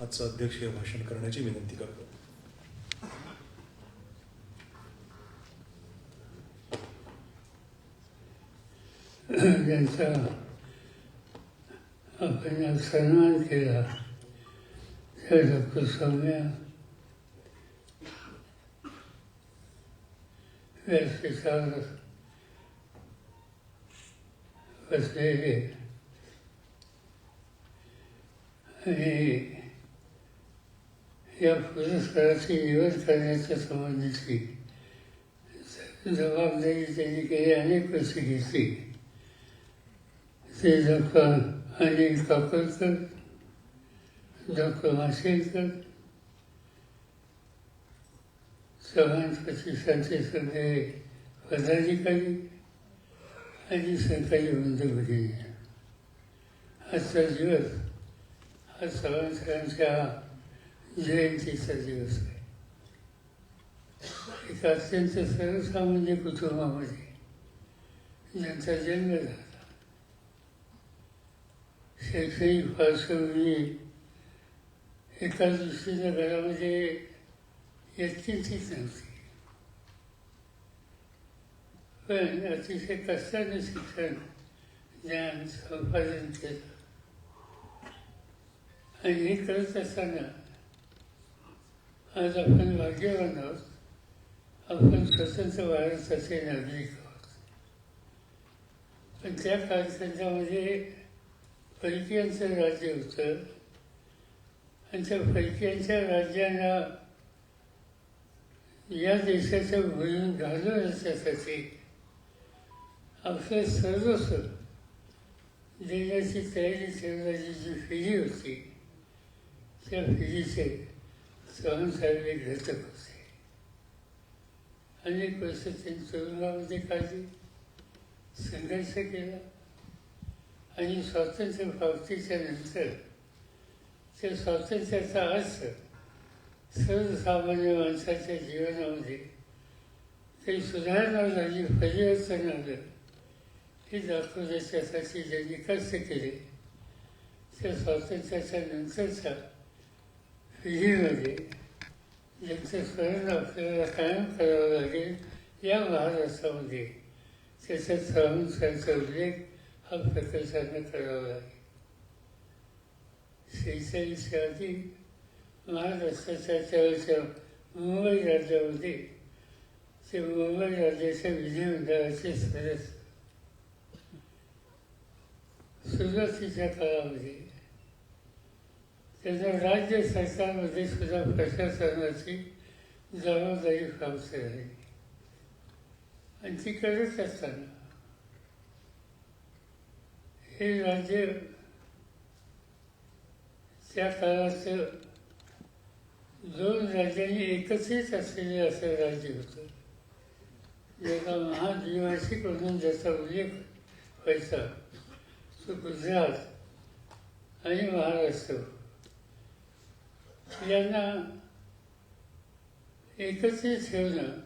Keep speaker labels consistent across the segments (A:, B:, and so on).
A: आजचं अध्यक्षीय भाषण करण्याची विनंती करतो.
B: ज्यांचा आपण आज सन्मान केला. त्या डॉक्टर सौम्या व्यासपीठावर बसलेले आणि या पुरस्काराची निवड करण्याच्या संबंधीची जबाबदारी त्यांनी केली अनेक वर्षी घेतली. ते डॉक्टर अनिल काकोडकर डॉक्टर माशेलकर चव्हाण प्रतिष्ठानचे सगळे पदाधिकारी आणि सरकारी बंधुभगिनी आजचा दिवस हा चव्हाण सरांच्या जयंतीचा दिवस आहे एका अत्यंत सर्वसामान्य कुटुंबामध्ये ज्यांचा जन्म झाला. शैक्षणिक पार्श्वभूमी एका दृष्टीनं घरामध्ये यत्किंचित नव्हती. पण अतिशय कष्टाने शिक्षण ज्ञान संपादन केलं. आणि हे करत असताना आज आपण भाग्यवान आहोत. आपण स्वतंत्र भारताचे नागरिक आहोत. पण त्या कालखंडामध्ये परकीयांचं राज्य होतं. आणि त्या फलकीयांच्या राज्यांना या देशाचं भूमी घालून असण्यासाठी आपलं सर्वस्व देण्याची तयारी ठेवण्याची जी फेरी होती त्या फेरीचे चव्हाण घटक होते अनेक वर्ष त्यांनी तुरुंगामध्ये काढली संघर्ष केला आणि स्वातंत्र्य प्राप्तीच्या नंतर त्या स्वातंत्र्याचा अर्थ सर्वसामान्य माणसाच्या जीवनामध्ये ते सुधारणा झाली परिवर्तन आलं हे दाखवण्याच्यासाठी ज्यांनी कष्ट केले त्या स्वातंत्र्याच्या नंतरच्या विधीमध्ये ज्यांचे स्मरण आपल्याला कायम करावं लागेल या महाराष्ट्रामध्ये त्याचा चव्हाणसांचा उल्लेख हा प्रकर्षाने करावा लागेल शेहेचाळीसच्या आधी महाराष्ट्राच्या त्यावेळेच्या मुंबई राज्यामध्ये ते मुंबई राज्याच्या विधिमंडळाचे सदस्य सुरुवातीच्या काळामध्ये त्यांना राज्य सरकारमध्ये सुद्धा प्रशासनाची जबाबदारी प्राप्त आहे. आणि ती करत असताना हे राज्य त्या काळाचं दोन राज्यांनी एकत्रित असलेले असं राज्य होतं. ज्याला महाद्विवासिक म्हणून ज्याचा उल्लेख व्हायचा तो गुजरात आणि महाराष्ट्र. यांना एकत्रित ठेवणं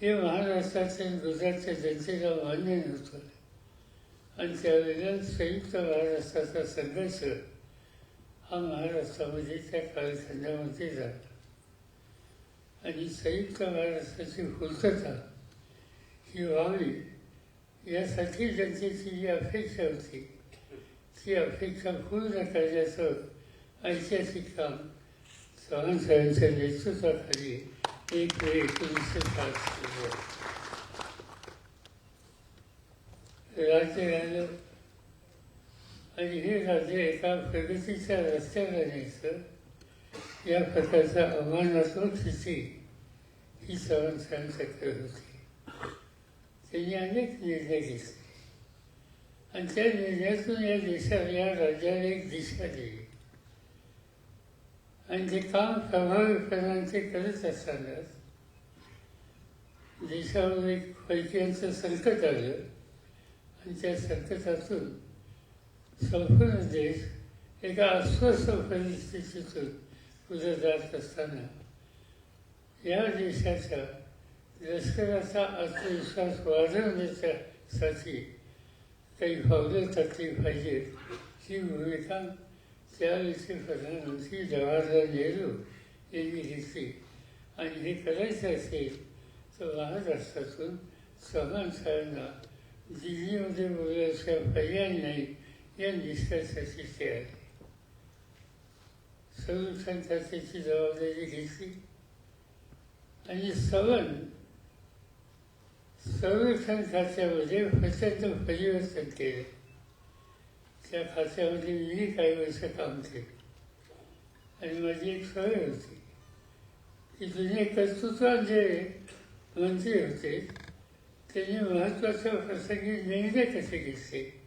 B: हे महाराष्ट्राचे आणि गुजरातच्या जनतेला मान्य नव्हतं. आणि त्यावेळेला संयुक्त महाराष्ट्राचा संघर्ष हा महाराष्ट्रामध्ये त्या कालखंडामध्ये झाला. आणि संयुक्त महाराष्ट्राची पूर्तता ही व्हावी यासाठी जनतेची जी अपेक्षा होती ती अपेक्षा पूर्ण करण्याचं ऐतिहासिक काम चव्हाण साहेबांच्या नेतृत्वाखाली एक मे एकोणीसशे पाच सुरू. राज्य राहिलं. आणि हे राज्य एका प्रगतीच्या रस्त्यावर न्यायचं या प्रकारचा आव्हानात्मक स्थिती ही चव्हाण साहेबांच्याकडे होती. त्यांनी अनेक निर्णय घेतले. आणि त्या निर्णयातून या देशाला या राज्याला एक दिशा दिली. आणि ते काम प्रभावीपणाने करत असताना देशावर एक पैक्यांचं संकट आलं आणि त्या संकटातून संपूर्ण देश एका अस्वस्थ परिस्थितीतून पुढे जात असताना या देशाच्या लष्कराचा आत्मविश्वास वाढवण्याच्यासाठी काही पावलं टाकली पाहिजेत ही भूमिका त्यावेळेचे प्रधानमंत्री जवाहरलाल नेहरू यांनी घेतली आणि हे करायचं असेल तर महाराष्ट्रातून चव्हाण साहेबांना दिल्लीमध्ये बोलायचा पर्याय नाही या निष्कर्षाची आले संरक्षण त्याची जबाबदारी घेतली आणि सवन संरक्षण खात्यामध्ये प्रचंड परिवर्तन केलं त्या खात्यामध्ये मी काही वर्ष काम केलं. आणि माझी एक सवय होती. की जुने कर्तृत्वात जे मंत्री होते. त्यांनी महत्त्वाच्या प्रसंगी निर्णय कसे घेतले?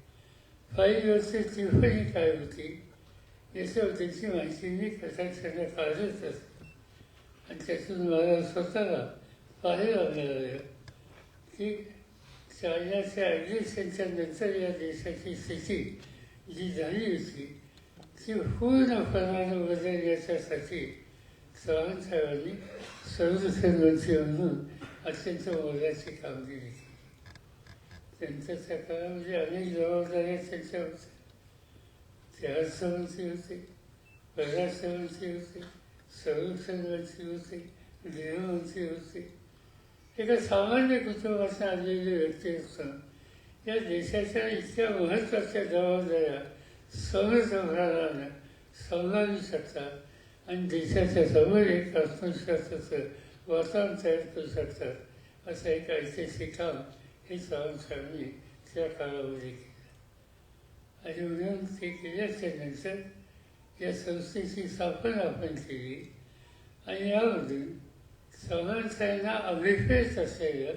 B: फाईलवरची टिप्पणी काय होती? याच्यावर त्यांची माहिती मी कथाक्षणा काढत असते. आणि त्यातून मला स्वतःला पाहायला मिळालं की चायनाच्या ॲडमिशनच्या नंतर या देशाची स्थिती जी झाली होती ती पूर्णपणानं बदलण्याच्यासाठी चव्हाण साहेबांनी संरक्षण मंत्री म्हणून अत्यंत मोलाची कामगिरी केली. त्यांच्या काळामध्ये म्हणजे अनेक जबाबदाऱ्या त्यांच्या होत्या. ते अर्थमंत्री होते परराष्ट्रमंत्री होते संरक्षण मंत्री होते गृहमंत्री होते. एका सामान्य कुटुंबातून आलेले व्यक्ती असताना या देशाच्या इतक्या महत्त्वाच्या जबाबदाऱ्या समर्थभारानं सांभाळू शकतात आणि देशाच्या समोर एक आत्मविश्वासाचं वातावरण तयार करू शकतात असं एक ऐतिहासिक काम हे सावंतसाहेबांनी त्या काळामध्ये केलं. आणि म्हणून ते केल्याच्यानंतर या संस्थेची स्थापना आपण केली आणि यामधून सावंतसाहेबांना अभिप्रेत असलेलं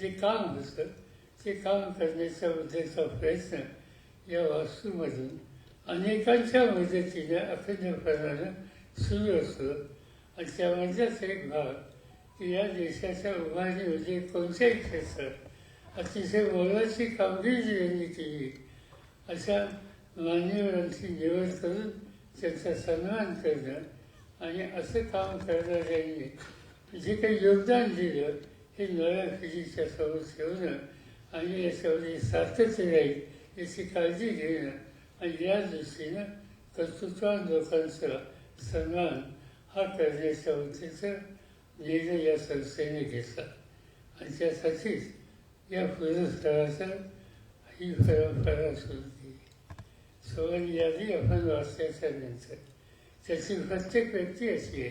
B: जे काम होतं ते काम करण्याच्या उद्याचा प्रयत्न या वास्तूमधून अनेकांच्या मदतीने अखंडपणानं सुरू असतो. आणि त्यामध्येच एक भाग की या देशाच्या उभारणीमध्ये म्हणजे कोणत्याही क्षेत्रात अतिशय मोलाची कामगिरी यांनी केली अशा मान्यवरांची निवड करून त्यांचा सन्मान करणं आणि असं काम करणाऱ्यांनी जे काही योगदान दिलं हे नव्या पिढीच्या समोर ठेवणं आणि याच्यामध्ये सातत्य राहील याची काळजी घेणं आणि या दृष्टीनं कर्तृत्वान लोकांचा सन्मान हा करण्याच्या उद्देशाचं निर्णय या संस्थेने घेतला आणि त्यासाठीच या पुरस्काराचा ही परंपरा सुरू केली सवन यादी आपण वाचल्याच्या नंतर त्याची प्रत्येक व्यक्ती अशी आहे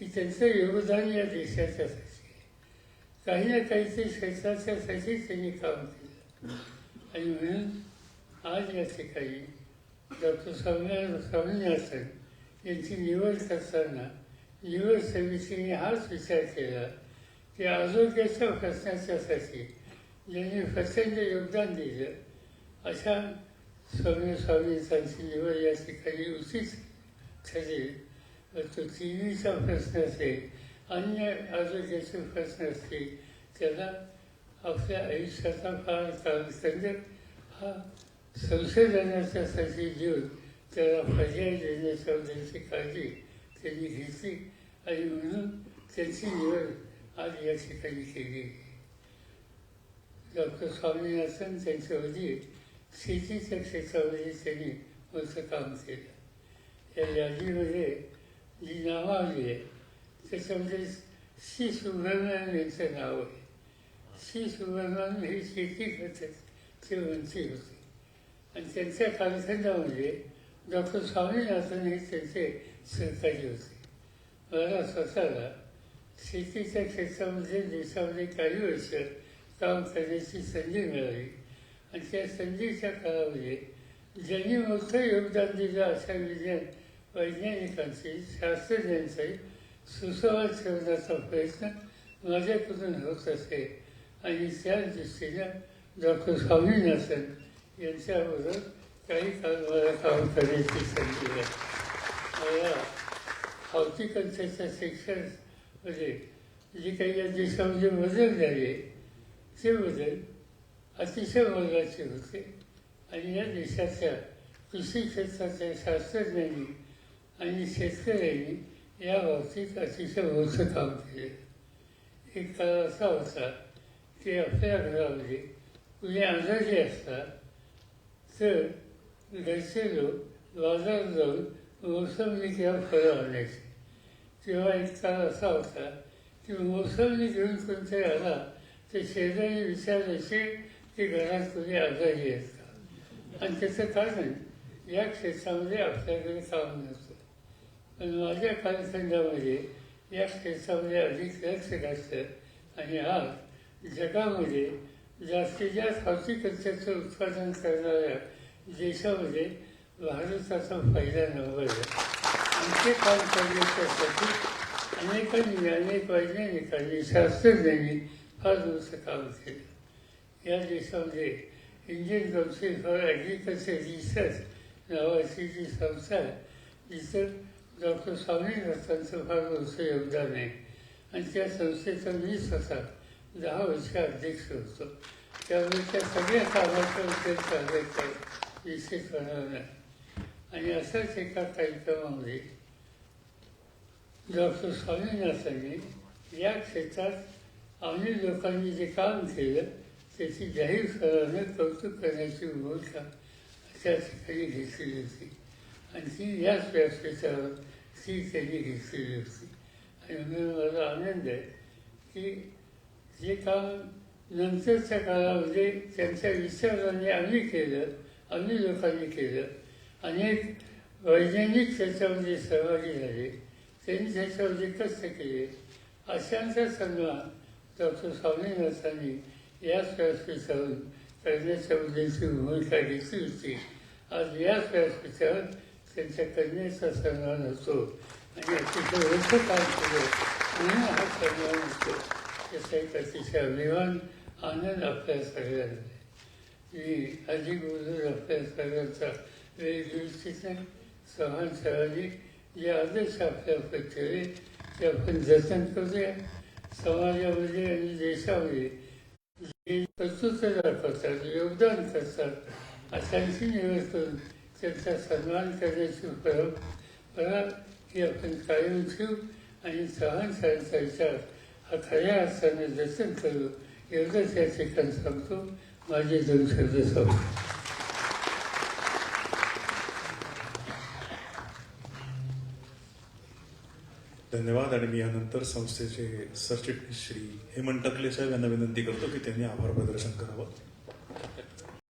B: की त्यांचं योगदान या देशाच्यासाठी काही ना काहीतरी क्षेत्राच्यासाठी त्यांनी काम केलं. आणि म्हणून आज या ठिकाणी डॉक्टर स्वामी स्वामीनाथन यांची निवड करताना निवड समितीने हाच विचार केला की आरोग्याच्या प्रश्नाच्यासाठी ज्यांनी प्रचंड योगदान दिलं अशा स्वामी स्वामींची निवड या ठिकाणी उचित ठरेल. तो टी व्हीचा प्रश्न असेल अन्य आरोग्याचे प्रश्न असतील त्याला आपल्या आयुष्याचा फार काम हा संशोधनाच्यासाठी देऊन त्याला पर्याय देण्याच्या त्यांची काळजी त्यांनी घेतली आणि म्हणून त्यांची निवड आज या ठिकाणी केली डॉक्टर स्वामीनाथन त्यांच्या वडील शेतीच्या क्षेत्रामध्ये त्यांनी मोठं काम केलं या यादीमध्ये जी नावं आली आहे त्याच्यामध्ये श्री सुब्रमण्यम यांचं नाव आहे. श्री सुब्रमण्यम हे शेती करतात ते मंत्री होते. आणि त्यांच्या कालखंडामध्ये डॉक्टर स्वामीनाथन हे त्यांचे सहकारी होते. मला स्वतःला शेतीच्या क्षेत्रामध्ये देशामध्ये काही वर्ष काम करण्याची संधी मिळाली. आणि त्या संधीच्या काळामध्ये ज्यांनी मोठं योगदान दिलं अशा विज्ञान वैज्ञानिकांची शास्त्रज्ञांचे सुसंवाद ठेवण्याचा प्रयत्न माझ्याकडून होत असे. आणि त्या दृष्टीनं डॉक्टर स्वामीनाथन यांच्याबरोबर काही काळ मला काम करण्याची संधी आहे मला हॉर्टिकल्चरच्या शिक्षणमध्ये म्हणजे जे काही या देशामध्ये बदल झाले ते बदल अतिशय मोलाचे होते. आणि या देशाच्या कृषी क्षेत्राच्या शास्त्रज्ञांनी आणि शेतकऱ्यांनी या बाबतीत अतिशय मोठं काम केलं एक काळ असा होता की आपल्या घरामध्ये कुणी आजारी असतात तर घरचे लोक बाजारात जाऊन मोसंबी किंवा फळं आणायचे. तेव्हा एक काळ असा होता की मोसंबी घेऊन कोणतरी आला तर शेजारी विचारायचे की घरात कोणी आजारी आहेत का? आणि त्याचं कारण या क्षेत्रामध्ये आपल्याकडे काम नसतं. पण माझ्या कालखंडामध्ये या क्षेत्रामध्ये अधिक लक्ष घातलं आणि आज जगामध्ये जास्तीत जास्त हॉर्टिकल्चरचं उत्पादन करणाऱ्या देशामध्ये भारताचा पहिला नंबर आहे आमचे काम करण्याच्यासाठी अनेकांनी अनेक वैज्ञानिकांनी शास्त्रज्ञांनी फार मोठं काम केलं या देशामध्ये Indian council for agriculture research नावाची जी संस्था आहे जिथं डॉक्टर स्वामीनाथांचं फार मोठं योगदान आहे. आणि त्या संस्थेचा मी स्वतः दहा वर्ष अध्यक्ष होतो. त्यामुळे त्या सगळ्या कामाचा उद्देश चालवायचा विशेष करणार नाही. आणि अशाच एका कार्यक्रमामध्ये डॉक्टर स्वामीनाथांनी या क्षेत्रात आम्ही लोकांनी जे काम केलं त्याची जाहीर स्वरानं कौतुक करण्याची भूमिका त्या ठिकाणी घेतली होती आणि ती याच व्यासपीठावर ती त्यांनी घेतलेली होती आणि म्हणून माझा आनंद आहे की जे काम नंतरच्या काळामध्ये त्यांच्या विचारांनी आम्ही केलं आम्ही लोकांनी केलं. अनेक वैज्ञानिक त्याच्यामध्ये सहभागी झाले. त्यांनी त्याच्यामध्ये कष्ट केले. अशांचा सन्मान डॉक्टर स्वामीनाथांनी याच व्यासपीठावर करण्याच्या उद्देशी भूमिका घेतली होती. आज याच व्यासपीठावर त्यांच्या कन्याचा सन्मान होतो आणि अतिशय मोठं काम केलं म्हणून हा सन्मान होतो त्याचा एक अतिशय अभिमान आनंद आपल्या सगळ्यांना मी अधिक बोलून आपल्या सगळ्यांचा वेळ घेऊ इच्छित नाही समान सगळ्यांनी जे आदर्श आपल्याकडे ठेवले ते आपण जतन करूया समाजामध्ये आणि देशामध्ये जे कर्तृत्व दाखवतात योगदान करतात अशांची निवड करून त्याचा सन्मान करण्याची परंपरा ही आपण कायम ठेवू आणि सहानसांचा विचार हा खऱ्या अर्थाने जतन करू. एवढंच या ठिकाणी सांगतो. माझे दोन शब्द सांगतो.
A: धन्यवाद आणि मी यानंतर संस्थेचे सरचिटणीस श्री हेमंत टकले साहेब यांना विनंती करतो की त्यांनी आभार प्रदर्शन करावं.